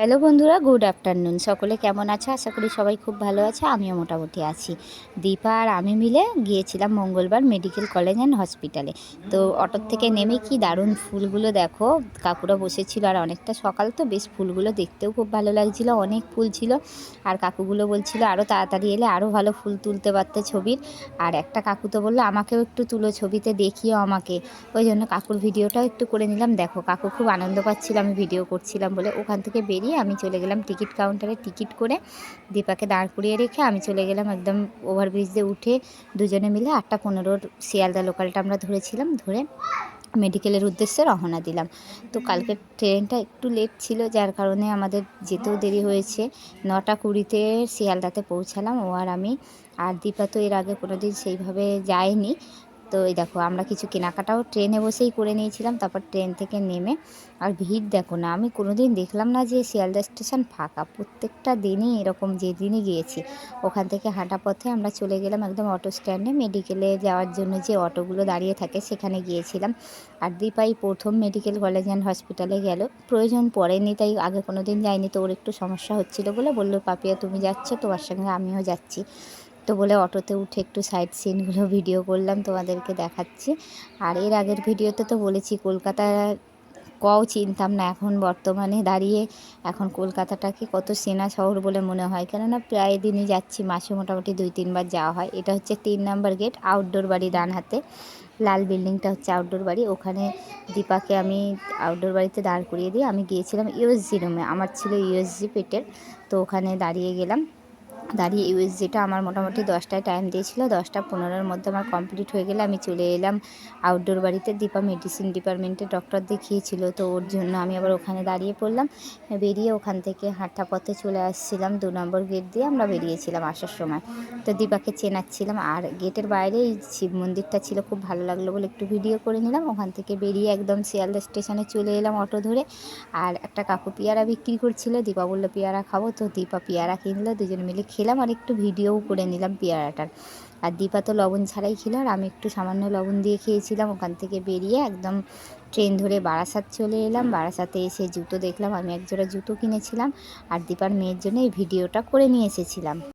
Hello বন্ধুরা, good afternoon. সকলে কেমন আছে? আশা করি সবাই খুব ভালো আছে, আমিও মোটামুটি আছি। দীপা আর আমি মিলে গিয়েছিলাম মঙ্গলবার মেডিকেল কলেজ অ্যান্ড হসপিটালে। তো অটোর থেকে নেমে কি দারুণ ফুলগুলো দেখো। কাকুরা বসেছিল আর অনেকটা সকাল তো, বেশ ফুলগুলো দেখতেও খুব ভালো লাগছিল, অনেক ফুল ছিল। আর কাকুগুলো বলছিল আরও তাড়াতাড়ি এলে আরও ভালো ফুল তুলতে পারতে ছবির। আর একটা কাকু তো বলল, আমাকেও একটু তুলো ছবিতে, দেখিও আমাকে। ওই জন্য কাকুর ভিডিওটাও একটু করে নিলাম। দেখো, কাকু খুব আনন্দ পাচ্ছিল, আমি ভিডিও করছিলাম বলে। ওখান থেকে বেরিয়ে আমি চলে গেলাম টিকিট কাউন্টারে। টিকিট করে দীপাকে দাঁড় করিয়ে রেখে আমি চলে গেলাম একদম ওভারব্রিজ দিয়ে উঠে দুজনে মিলে আটটা পনেরোর শিয়ালদা লোকালটা আমরা ধরেছিলাম, ধরে মেডিকেলের উদ্দেশ্যে রওনা দিলাম। তো কালকের ট্রেনটা একটু লেট ছিল, যার কারণে আমাদের যেতেও দেরি হয়েছে। নটা কুড়িতে শিয়ালদাতে পৌঁছালাম, ও আর আমি। আর দীপা তো এর আগে কোনো দিন সেইভাবে যায়নি। তো এই দেখো, আমরা কিছু কেনাকাটাও ট্রেনে বসেই করে নিয়েছিলাম, তারপর ট্রেন থেকে নেমে। আর ভিড় দেখো না, আমি কোনো দিন দেখলাম না যে শিয়ালদা স্টেশন ফাঁকা, প্রত্যেকটা দিনই এরকম যেদিনই গিয়েছি, ওখান থেকে হাঁটা পথে আমরা চলে গেলাম একদম অটো স্ট্যান্ডে মেডিকেলে যাওয়ার জন্য যে অটোগুলো দাঁড়িয়ে থাকে সেখানে গিয়েছিলাম। আর দীপাই প্রথম মেডিকেল কলেজ অ্যান্ড হসপিটালে গেল। প্রয়োজন পড়েনি, তাই আগে কোনো দিন যায়নি তো ওর একটু সমস্যা হচ্ছিল বলে বলল, পাপিয়া, তুমি যাচ্ছ, তোমার সঙ্গে আমিও যাচ্ছি। তো বলে অটোতে উঠে একটু সাইড সিনগুলো ভিডিও করলাম, তোমাদেরকে দেখাচ্ছি। আর এর আগের ভিডিওতে তো বলেছি কলকাতা কও চিনতাম না, এখন বর্তমানে দাঁড়িয়ে এখন কলকাতাটাকে কত সেনা শহর বলে মনে হয়। কেননা প্রায় দিনই যাচ্ছি, মাসে মোটামুটি দুই, তিনবার যাওয়া হয়। এটা হচ্ছে তিন নাম্বার গেট আউটডোর বাড়ি ডান হাতে। লাল বিল্ডিংটা হচ্ছে আউটডোর বাড়ি। ওখানে দীপাকে আমি আউটডোর বাড়িতে দাঁড় করিয়ে দিয়ে আমি গিয়েছিলাম ইউএসজি রুমে আমার ছিল ইউএসজি পেটের তো ওখানে দাঁড়িয়ে গেলাম। দাঁড়িয়ে ইউএসজিটা আমার মোটামুটি দশটায় টাইম দিয়েছিল। দশটা পনেরোর মধ্যে আমার কমপ্লিট হয়ে গেলে আমি চলে এলাম। আউটডোর বাড়িতে দীপা মেডিসিন ডিপার্টমেন্টে ডক্টর দেখিয়েছিল, তো ওর জন্য আমি আবার ওখানে দাঁড়িয়ে পড়লাম। বেরিয়ে ওখান থেকে হাঁটা পথে চলে আসছিলাম দু নম্বর গেট দিয়ে, আমরা বেরিয়েছিলাম আসার সময়। তো দীপাকে চেনাচ্ছিলাম আর গেটের বাইরে শিব মন্দিরটা ছিল, খুব ভালো লাগল বলে একটু ভিডিও করে নিলাম। ওখান থেকে বেরিয়ে একদম শিয়ালদা স্টেশনে চলে এলাম অটো ধরে। আর একটা কাকু পেয়ারা বিক্রি করছিল, দীপা বলল, পেয়ারা খাব? তো দীপা পেয়ারা কিনলো, দুজন মিলে খেলাম আর একটু ভিডিওও করে নিলাম পেয়ারাটার। আর দীপা তো লবণ ছাড়াই খেলো আর আমি একটু সামান্য লবণ দিয়ে খেয়েছিলাম। ওখান থেকে বেরিয়ে একদম ট্রেন ধরে বারাসাত চলে এলাম। বারাসাতে এসে জুতো দেখলাম। আমি একজোড়া জুতো কিনেছিলাম আর দীপার মেয়ের জন্য এই ভিডিওটা করে নিয়ে এসেছিলাম।